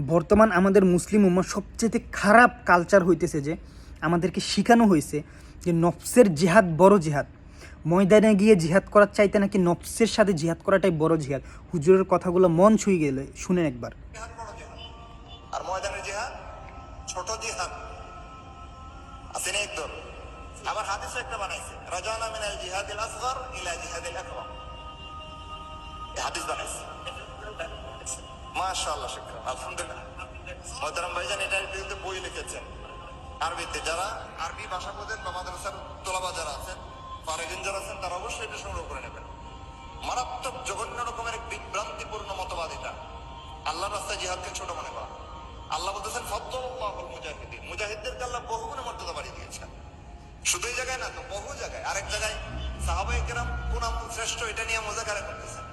বর্তমান আমাদের মুসলিম উম্মা সবচেয়ে খারাপ কালচার হইতেছে যে, আমাদেরকে শেখানো হয়েছে যে নফসের জিহাদ বড় জিহাদ। ময়দানে গিয়ে জিহাদ করার চাইতে নাকি নফসের সাথে জিহাদ করাটাই বড় জিহাদ। হুজুরের কথাগুলো মন ছুঁয়ে গেলে, শুনেন একবার। আবার একটা বানাইছে আসগর ইলা আকবার। হাদিস বানাইছে। মাশাআল্লাহ, শুকরান। আলহামদুলিল্লাহ। ভাইজান বিরুদ্ধে বই লিখেছেন। আরবিতে যারা আরবি ভাষা বোঝেন বা মাদ্রাসার তোলাবা যারা আছেন যারা আছেন, তারা অবশ্যই এটা সংগ্রহ করে নেবেন। মারাত্মক জঘন্য রকমের এক বিভ্রান্তিপূর্ণ মতবাদ এটা। আল্লাহ রাস্তায় জিহাদকে ছোট মনে করা। আল্লাহ বলতেছেন ফদ্দুল্লাহুল মুজাহিদিন। মুজাহিদদেরকে আল্লাহ বহু মর্যাদা বাড়িয়ে দিয়েছেন। শুধু এই জায়গায় না, তো বহু জায়গায়। আরেক জায়গায় সাহাবাই কেরাম কোন শ্রেষ্ঠ এটা নিয়ে মোজাকারা করতেছেন?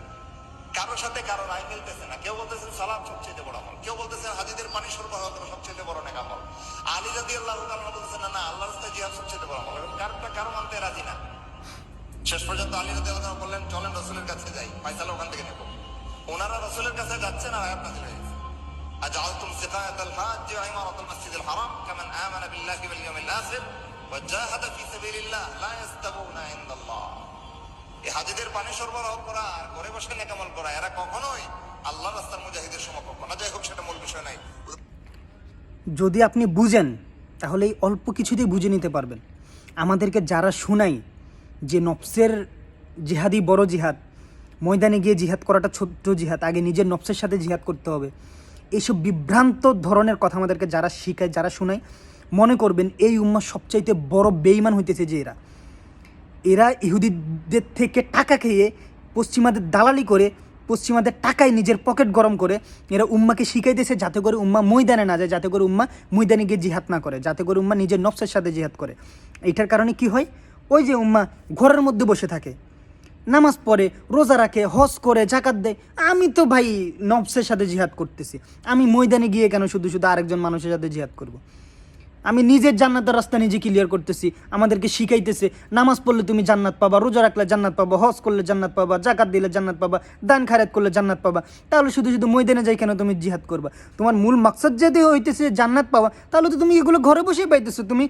কারোর সাথে কারো রায় মিলতেছে না কেউ বলতেছেন সালাম সবচেয়ে বড় আমল কেউ বলতেছেন হাজিদের পানি সরবরাহ করা সবচেয়ে বড় নেক আমল আলী রাদি আল্লাহ তাআলা বলতেছেন না না আল্লাহ রাস্তায় জিহাদ সবচেয়ে বড় আমল এবং কারোটা কারো মানতে রাজি না শেষ পর্যন্ত আলী রাদি আল্লাহ তাআলা বললেন চলেন রসুলের কাছে যাই ফাইসালা ওখান থেকে নেব ওনারা রসুলের কাছে যাচ্ছেন আর আয়াত নাযিল হয়েছে أجعلتم سقاية الحاج وعمارة المسجد الحرام كمن آمن بالله واليوم الآخر وجاهد في سبيل الله لا يستوون عند الله এই হাজিদের পানি সরবরাহ করা আর ঘরে বসে নেকামল করা, এরা কখনোই আল্লাহ রাস্তার মুজাহিদের সমকক্ষ না। যাই হোক, সেটা মূল বিষয় নাই। যদি আপনি বুঝেন, তাহলে এই অল্প কিছুতেই বুঝে নিতে পারবেন। আমাদেরকে যারা শুনাই যে নফসের জিহাদি বড় জিহাদ, ময়দানে গিয়ে জিহাদ করাটা ছোট্ট জিহাদ, আগে নিজের নফসের সাথে জিহাদ করতে হবে এইসব বিভ্রান্ত ধরনের কথা আমাদেরকে যারা শিখায়, যারা শুনায়, মনে করবেন এই উম্মা সবচাইতে বড় বেইমান হইতেছে যে এরা। এরা ইহুদিদের থেকে টাকা খেয়ে পশ্চিমাদের দালালি করে, পশ্চিমাদের টাকায় নিজের পকেট গরম করে, এরা উম্মাকে শিখাইতেছে যাতে করে উম্মা ময়দানে না যায়, যাতে করে উম্মা ময়দানে গিয়ে জিহাদ না করে, যাতে করে উম্মা নিজের নফসের সাথে জিহাদ করে এইটার কারণে কি হয় ওই যে উম্মা ঘরের মধ্যে বসে থাকে, নামাজ পড়ে, রোজা রাখে, হজ করে জাকাত দেয়, আমি তো ভাই নফসের সাথে জিহাদ করতেছি, আমি ময়দানে গিয়ে কেন শুধু শুধু আরেকজন মানুষের সাথে জিহাদ করব। আমি নিজের জান্নাতের রাস্তা নিজে ক্লিয়ার করতেছি, আমাদেরকে শিখাইতেছে, নামাজ পড়লে তুমি জান্নাত পাবা, রোজা রাখলে জান্নাত পাবা, হজ করলে জান্নাত পাবা, জাকাত দিলে জান্নাত পাবা, দান খারাত করলে জান্নাত পাবা, তাহলে শুধু শুধু ময়দানে যাই কেন তুমি জিহাদ করবা? তোমার মূল মাকসাদ যদি হইতেছে জান্নাত পাওয়া, তাহলে তো তুমি এগুলো ঘরে বসেই পাইতেছো, তুমি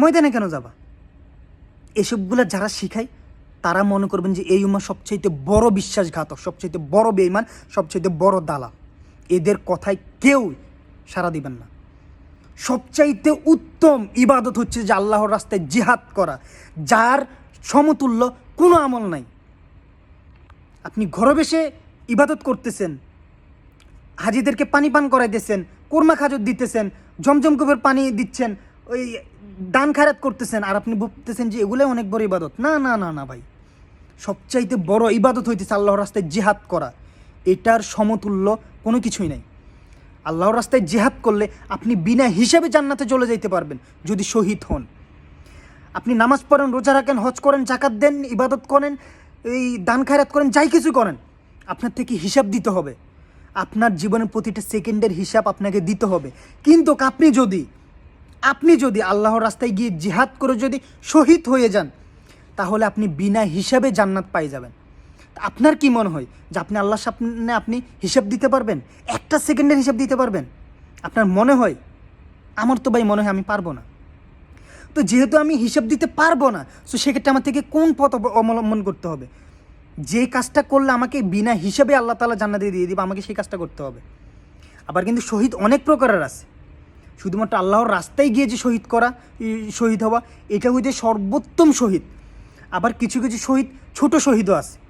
ময়দানে কেন যাবা? এসবগুলো যারা শিখায়, তারা মনে করবেন যে এই উমা সবচাইতে বড় বিশ্বাসঘাতক, সবচাইতে বড় বেইমান সবচাইতে বড় দালাল। এদের কথায় কেউ সাড়া দিবেন না। সবচাইতে উত্তম ইবাদত হচ্ছে যে আল্লাহর রাস্তায় জিহাদ করা, যার সমতুল্য কোনো আমল নাই। আপনি ঘরে বসে ইবাদত করতেছেন, হাজিদেরকে পানি পান করাইতেছেন কোরমা খাজত দিতেছেন, জমজম কূপের পানি দিচ্ছেন, ওই দান খারাত করতেছেন, আর আপনি ভাবতেছেন যে এগুলোই অনেক বড় ইবাদত। না না না না ভাই। সবচাইতে বড় ইবাদত হইতেছে আল্লাহর রাস্তায় জিহাদ করা। এটার সমতুল্য কোনো কিছুই নাই। আল্লাহর রাস্তায় জিহাদ করলে আপনি বিনা হিসাবে জান্নাতে চলে যাইতে পারবেন, যদি শহীদ হন। আপনি নামাজ পড়েন, রোজা রাখেন, হজ করেন জাকাত দেন, ইবাদত করেন, এই দান খায়রাত করেন, যাই কিছু করেন, আপনার থেকে হিসাব দিতে হবে। আপনার জীবনের প্রতিটা সেকেন্ডের হিসাব আপনাকে দিতে হবে। কিন্তু আপনি যদি আপনি যদি আল্লাহর রাস্তায় গিয়ে জিহাদ করে যদি শহীদ হয়ে যান, তাহলে আপনি বিনা হিসাবে জান্নাত পাই যাবেন। আপনার কি মনে হয় যে আপনি আল্লাহর সামনে আপনি হিসাব দিতে পারবেন? একটা সেকেন্ডের হিসাব দিতে পারবেন? আপনার মনে হয়? আমার তো ভাই মনে হয় আমি পারব না। তো যেহেতু আমি হিসাব দিতে পারব না, তো সেক্ষেত্রে আমার থেকে কোন পথ অবলম্বন করতে হবে? যে কাজটা করলে আমাকে বিনা হিসাবে আল্লাহ তালা জান্নাতে দিয়ে দিবে, আমাকে সেই কাজটা করতে হবে। আবার কিন্তু শহীদ অনেক প্রকারের আছে। শুধুমাত্র আল্লাহর রাস্তায় গিয়ে যে শহীদ করা শহীদ হওয়া, এটা হইতে সর্বোত্তম শহীদ। আবার কিছু কিছু শহীদ, ছোট শহীদও আছে।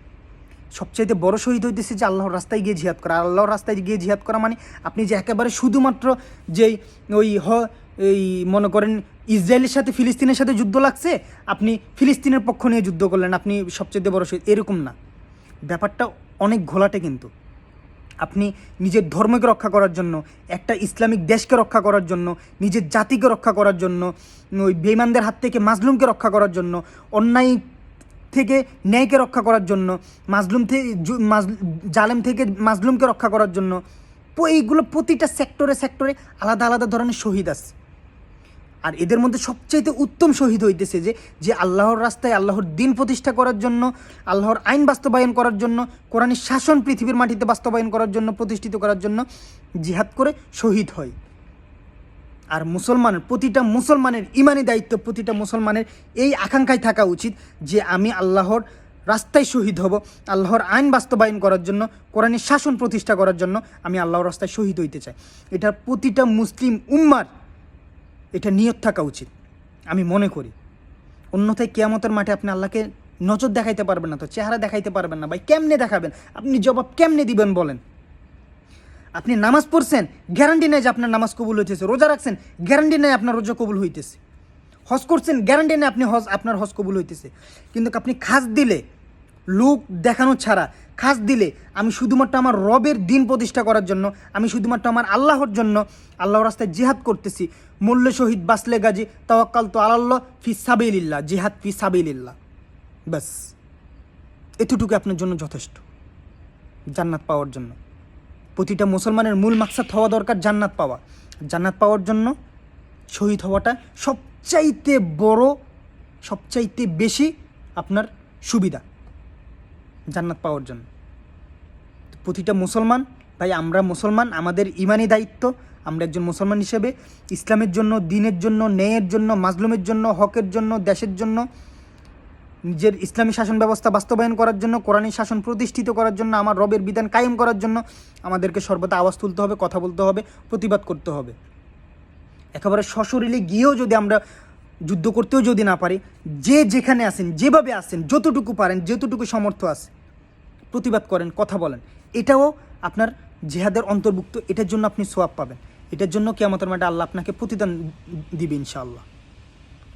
সবচাইতে বড় শহীদ হইতেছে যে আল্লাহর রাস্তায় গিয়ে জিহাদ করা। আল্লাহর রাস্তায় গিয়ে জিহাদ করা মানে আপনি যে একেবারে শুধুমাত্র যেই ওই হ, এই মনে করেন ইসরায়েলের সাথে ফিলিস্তিনের সাথে যুদ্ধ লাগছে, আপনি ফিলিস্তিনের পক্ষ নিয়ে যুদ্ধ করলেন, আপনি সবচেয়ে বড় শহীদ। এরকম না। ব্যাপারটা অনেক ঘোলাটে কিন্তু। আপনি নিজের ধর্মকে রক্ষা করার জন্য, একটা ইসলামিক দেশকে রক্ষা করার জন্য, নিজের জাতিকে রক্ষা করার জন্য, ওই বেইমানদের হাত থেকে মাজলুমকে রক্ষা করার জন্য, অন্যায় থেকে ন্যায়কে রক্ষা করার জন্য, মাজলুম থেকে জালেম থেকে মাজলুমকে রক্ষা করার জন্য এইগুলো প্রতিটা সেক্টরে সেক্টরে আলাদা আলাদা ধরনের শহীদ আছে। আর এদের মধ্যে সবচাইতে উত্তম শহীদ হইতেছে যে যে আল্লাহর রাস্তায় আল্লাহর দিন প্রতিষ্ঠা করার জন্য, আল্লাহর আইন বাস্তবায়ন করার জন্য, কোরআনের শাসন পৃথিবীর মাটিতে বাস্তবায়ন করার জন্য, প্রতিষ্ঠিত করার জন্য জিহাদ করে শহীদ হয়। আর মুসলমানের, প্রতিটা মুসলমানের ইমানি দায়িত্ব, প্রতিটা মুসলমানের এই আকাঙ্ক্ষায় থাকা উচিত যে আমি আল্লাহর রাস্তায় শহীদ হব, আল্লাহর আইন বাস্তবায়ন করার জন্য, কোরআনের শাসন প্রতিষ্ঠা করার জন্য আমি আল্লাহর রাস্তায় শহীদ হইতে চাই। এটা প্রতিটা মুসলিম উম্মার এটা নিয়ত থাকা উচিত, আমি মনে করি। অন্যথায় কেয়ামতের মাঠে আপনি আল্লাহকে নজর দেখাইতে পারবেন না, তো চেহারা দেখাইতে পারবেন না, ভাই কেমনে দেখাবেন? আপনি জবাব কেমনে দিবেন বলেন? আপনি নামাজ পড়ছেন গ্যারান্টি নেই যে আপনার নামাজ কবুল হইতেছে। রোজা রাখছেন গ্যারান্টি নেই আপনার রোজা কবুল হইতেছে। হজ করছেন গ্যারান্টি নেই আপনি হজ আপনার হজ কবুল হইতেছে। কিন্তু আপনি খাস দিলে, লোক দেখানো ছাড়া, খাস দিলে আমি শুধুমাত্র আমার রবের দিন প্রতিষ্ঠা করার জন্য, আমি শুধুমাত্র আমার আল্লাহর জন্য আল্লাহর রাস্তায় জিহাদ করতেছি। মূল্য শহীদ বাসলে গাজী, তাওয়াক্কাল তো আল্লাহ ফি সাবিলিল্লাহ, জিহাদ ফি সাবিলিল্লাহ। ব্যাস। এতটুকু আপনার জন্য যথেষ্ট। জান্নাত পাওয়ার জন্য। প্রতিটা মুসলমানের মূল মাকসাদ হওয়া দরকার জান্নাত পাওয়া। জান্নাত পাওয়ার জন্য শহীদ হওয়াটা সবচাইতে বড়, সবচাইতে বেশি আপনার সুবিধা জান্নাত পাওয়ার জন্য। প্রতিটা মুসলমান, ভাই আমরা মুসলমান, আমাদের ইমানি দায়িত্ব, আমরা একজন মুসলমান হিসেবে ইসলামের জন্য, দিনের জন্য, ন্যায়ের জন্য, মাজলুমের জন্য, হকের জন্য, দেশের জন্য নিজের ইসলামী শাসন ব্যবস্থা বাস্তবায়ন করার জন্য, কোরআনী শাসন প্রতিষ্ঠিত করার জন্য, আমার রবের বিধান কায়েম করার জন্য আমাদেরকে সর্বদা আওয়াজ তুলতে হবে, কথা বলতে হবে, প্রতিবাদ করতে হবে। একেবারে সশরীরে গিয়েও যদি আমরা যুদ্ধ করতেও যদি না পারি, যে যেখানে আসেন যেভাবে আসেন যতটুকু পারেন, যতটুকু সমর্থ আছে, প্রতিবাদ করেন, কথা বলেন। এটাও আপনার জেহাদের অন্তর্ভুক্ত, এটার জন্য আপনি সোয়াব পাবেন। এটার জন্য কি আমাদের মাঠে আল্লাহ আপনাকে প্রতিদান দিবে ইনশাআল্লাহ।